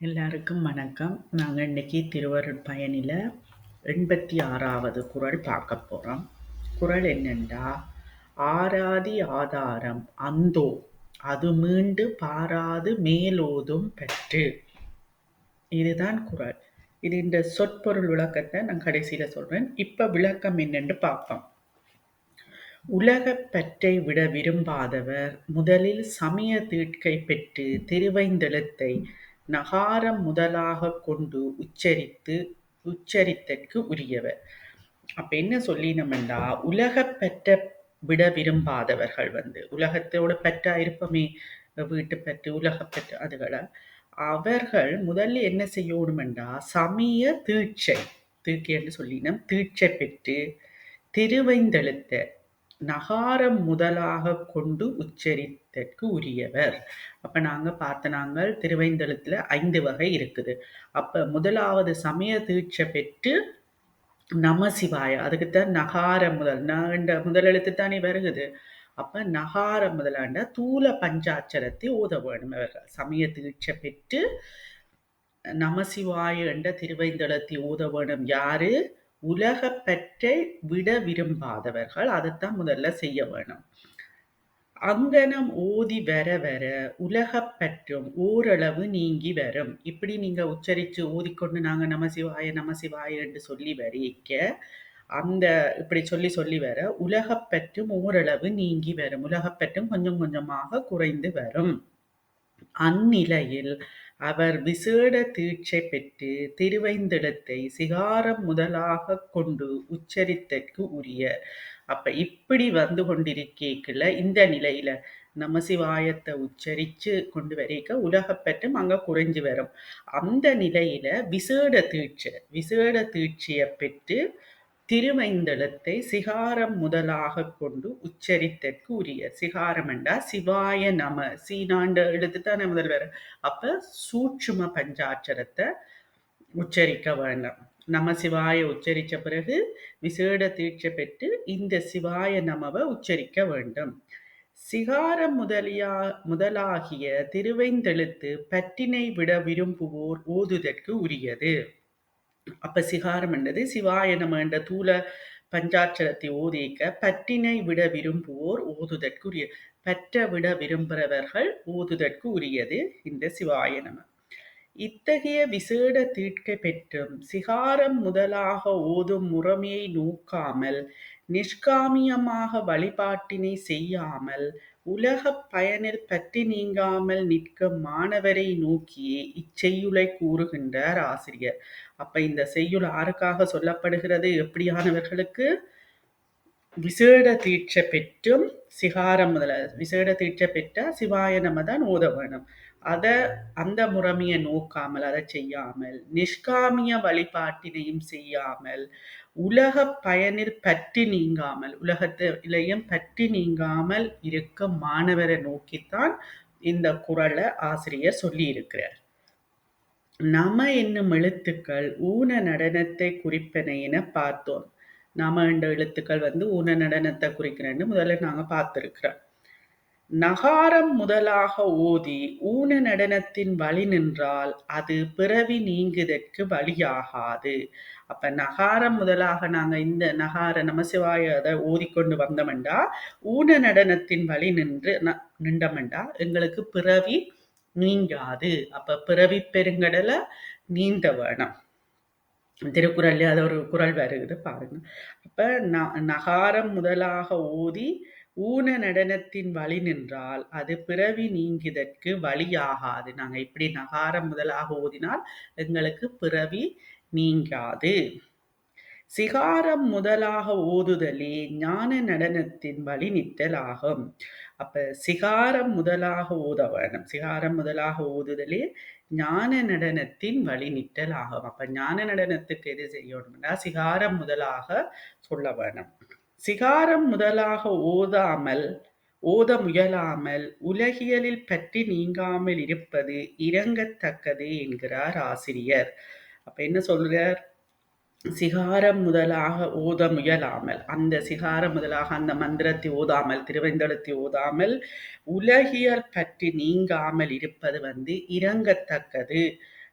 எல்லாருக்கும் வணக்கம். நாங்க இன்னைக்கு திருவருட்பயனில 86வது குறள் பார்க்க போகிறோம் குறள் என்னென்றா, "ஆராதி ஆதாரம் அந்தோ அது மீண்டு பாராது மேலோதும் பற்று." இதுதான் குறள். இந்த சொற்பொருள் விளக்கத்தை நான் கடைசியில் சொல்கிறேன் இப்போ விளக்கம் என்னென்று பார்ப்போம். உலகப் பற்றை விட விரும்பாதவர் முதலில் சமய தீட்கை பெற்று திருவைந்தெழுத்தை நகாரம் முதலாகக் கொண்டு உச்சரித்து உச்சரித்தற்கு உரியவர். அப்ப என்ன சொல்லினோம்டா உலகப் பற்ற விட விரும்பாதவர்கள் வந்து உலகத்தோட பற்றா இருப்போமே வீட்டு பற்று உலகப்பற்று அதுகளை அவர்கள் முதல்ல என்ன செய்யணுமெண்டா சமய தீட்சை தீட்சை என்று சொல்லினோம் தீட்சை பெற்று திருவைந்தெழுத்த நகாரம் முதலாக கொண்டு உச்சரித்தற்கு உரியவர். அப்ப நாங்க பார்த்த நாங்கள் திருவைந்தெழுத்துல ஐந்து வகை இருக்குது. அப்ப முதலாவது சமய தீட்சை பெற்று நமசிவாய அதுக்குத்தான் நகார முதல். நாண்ட முதல் எழுத்து தானே வருகுது. அப்ப நகார முதலாண்ட தூல பஞ்சாட்சரத்தை ஓத வேணும் அவர்கள் சமய தீட்சை பெற்று நமசிவாய என்ற திருவைந்தளத்தை ஓத வேணும். யாரு? உலகப்பற்றை விட விரும்பாதவர்கள் அதைத்தான் முதல்ல செய்ய வேணும். அங்கனம் ஓதி வர வர உலகப்பற்றும் ஓரளவு நீங்கி வரும். இப்படி நீங்க உச்சரிச்சு ஓதிக்கொண்டு நாங்க நமசிவாய நமசிவாய என்று சொல்லி வரைக்க அந்த இப்படி சொல்லி சொல்லி வர உலகப்பற்றும் ஓரளவு நீங்கி வரும். உலகப்பற்றும் கொஞ்சம் கொஞ்சமாக குறைந்து வரும். அந்நிலையில் அவர் விசேட தீட்சை பெற்று திருவைந்திடத்தை சிகாரம் முதலாக கொண்டு உச்சரித்தற்கு உரிய அப்ப இப்படி வந்து கொண்டிருக்கேக்குல இந்த நிலையில நமசிவாயத்தை உச்சரிச்சு கொண்டு வரைக்க உலகப்பற்றும் அங்கே குறைஞ்சு வரும். அந்த நிலையில விசேட தீட்சை விசேட தீட்சையை பெற்று திருவைந்தளத்தை சிகாரம் முதலாக கொண்டு உச்சரித்தற்கு உரிய சிகாரம் என்றா சிவாய நம சீனாண்ட எழுத்துத்தானே முதல் வர அப்ப சூட்சும பஞ்சாட்சரத்தை உச்சரிக்க வேண்டாம். நம சிவாய உச்சரித்த பிறகு விசேட தீட்சை பெற்று இந்த சிவாய நமவை உச்சரிக்க வேண்டும். சிகாரம் முதலியா முதலாகிய திருவைந்தெழுத்து பற்றினை விட விரும்புவோர் ஓதுதற்கு உரியது. அப்ப சிகாரம் என்றது சிவாய நம என்ற தூல பஞ்சாட்சரத்தை ஓதிக்க பற்றினை விட விரும்புவோர் ஓதுதற்கு உரிய பற்ற விட விரும்புகிறவர்கள் ஓதுதற்கு உரியது இந்த சிவாய நம. இத்தகைய விசேட தீட்கை பெற்றும் சிகாரம் முதலாக ஓதும் முறைமையை நோக்காமல் நிஷ்காமியமாக வழிபாட்டினை செய்யாமல் உலகப் பயனில் பற்றி நீங்காமல் நிற்கும் மாணவரை நோக்கியே இச்செய்யுளை கூறுகின்றார் ஆசிரியர். அப்ப இந்த செய்யுள் ஆருக்காக சொல்லப்படுகிறது? எப்படியானவர்களுக்கு? விசேட தீட்சை பெற்றும் சிகாரம் முதல விசேட தீட்சை பெற்ற சிவாய நம்ம தான் ஓத வேணும் அதை அந்த முறைமையை நோக்காமல் அதை செய்யாமல் நிஷ்காமிய வழிபாட்டினையும் செய்யாமல் உலக பயனில் பற்றி நீங்காமல் உலகத்திலையும் பற்றி நீங்காமல் இருக்கும் மாணவரை நோக்கித்தான் இந்த குரலை ஆசிரியர் சொல்லியிருக்கிறார். நம என்னும் எழுத்துக்கள் ஊன நடனத்தை குறிப்பன என பார்த்தோம். நம என்ற எழுத்துக்கள் வந்து ஊன நடனத்தை குறிக்கிறேன்னு முதல்ல நாங்கள் பார்த்துருக்கிறோம். நகாரம் முதலாக ஓதி ஊன நடனத்தின் வழி நின்றால் அது பிறவி நீங்குதற்கு வழியாகாது. அப்ப நகாரம் முதலாக நாங்க இந்த நகார நமசிவாய அதை ஓதிக்கொண்டு வந்தமெண்டா ஊன நடனத்தின் வழி நின்று நின்றமெண்டா எங்களுக்கு பிறவி நீங்காது. அப்ப பிறவி பெருங்கடலை நீந்த வேணும். திருக்குறள்ல அது ஒரு குரல் வருகுது பாருங்க. அப்ப நகாரம் முதலாக ஓதி ஊன நடனத்தின் வழி நின்றால் அது பிறவி நீங்கிதற்கு வழியாகாது. நாங்கள் இப்படி நகாரம் முதலாக ஓதினால் எங்களுக்கு பிறவி நீங்காது. சிகாரம் முதலாக ஓதுதலே ஞான நடனத்தின் வழி நிற்றல் ஆகும் அப்ப சிகாரம் முதலாக ஓத வேணும் சிகாரம் முதலாக ஓதுதலே ஞான நடனத்தின் வழி நிற்றல் ஆகும் அப்ப ஞான நடனத்துக்கு எது செய்யணும்னா சிகாரம் முதலாக சொல்ல வேணும் சிகாரம் முதலாக ஓதாமல் ஓத முயலாமல் உலகியலில் பற்றி நீங்காமல் இருப்பது இறங்கத்தக்கது என்கிறார் ஆசிரியர். அப்ப என்ன சொல்றார்? சிகாரம் முதலாக ஓத முயலாமல் அந்த சிகாரம் முதலாக அந்த மந்திரத்தை ஓதாமல் திருவேந்தளத்தை ஓதாமல் உலகியல் பற்றி நீங்காமல் இருப்பது வந்து இறங்கத்தக்கது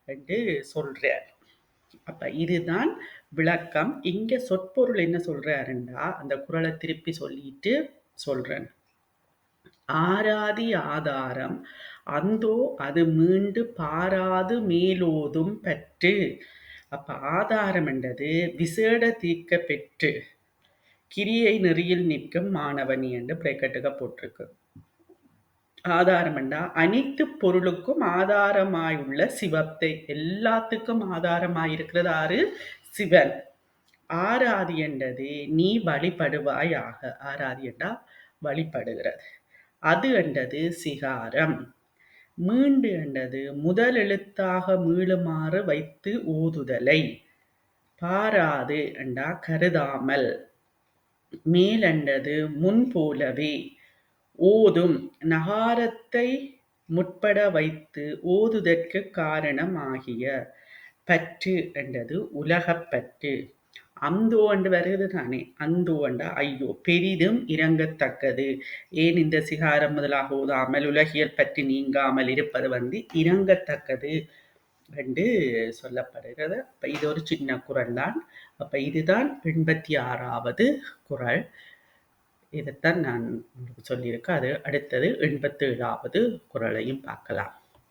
என்று சொல்றார். அப்ப இதுதான் விளக்கம். இங்க சொற்பொருள் என்ன சொல்றாருண்டா? அந்த குரலை திருப்பி சொல்லிட்டு சொல்றேன். ஆராதி ஆதாரம். அந்தோ அது மீண்டு பாராது மேலோதும் பற்று. அப்ப ஆதாரம் என்றது விசேட தீக்க பெற்று. கிரியை நெறியில் நிற்கும் மாணவனி என்று பிரேக்கட்டுக போட்டிருக்கு. ஆதாரம் என்றா? அனைத்து பொருளுக்கும் ஆதாரமாயுள்ள சிவத்தை. எல்லாத்துக்கும் ஆதாரமாயிருக்கிறது ஆறு. சிவன் ஆராதி என்றது நீ வழிபடுவாயாக. ஆராதி என்றா வழிபடுகிறது. அது என்றது சிகாரம். மீண்டு என்றது முதல் எழுத்தாக மீளுமாறு வைத்து ஓதுதலை பாராது என்றா கருதாமல். மேலென்றது முன்போலவே ஓதும் நகாரத்தை முற்பட வைத்து ஓதுதற்கு காரணமாகிய பற்று என்றது உலகப்பற்று அந்தோ என்று வருகிறது தானே? அந்தோ அண்டா ஐயோ பெரிதும் இறங்கத்தக்கது ஏன் இந்த சிகாரம் முதலாக ஓதாமல் உலகியல் பற்றி நீங்காமல் இருப்பது வந்து இறங்கத்தக்கது என்று சொல்லப்படுகிறது. அப்ப இது ஒரு சின்ன குரல் தான். அப்ப இதுதான் எண்பத்தி ஆறாவது குரல். இதைத்தான் நான் சொல்லியிருக்கேன். அது அடுத்தது எண்பத்தி ஏழாவது குரலையும் பார்க்கலாம்.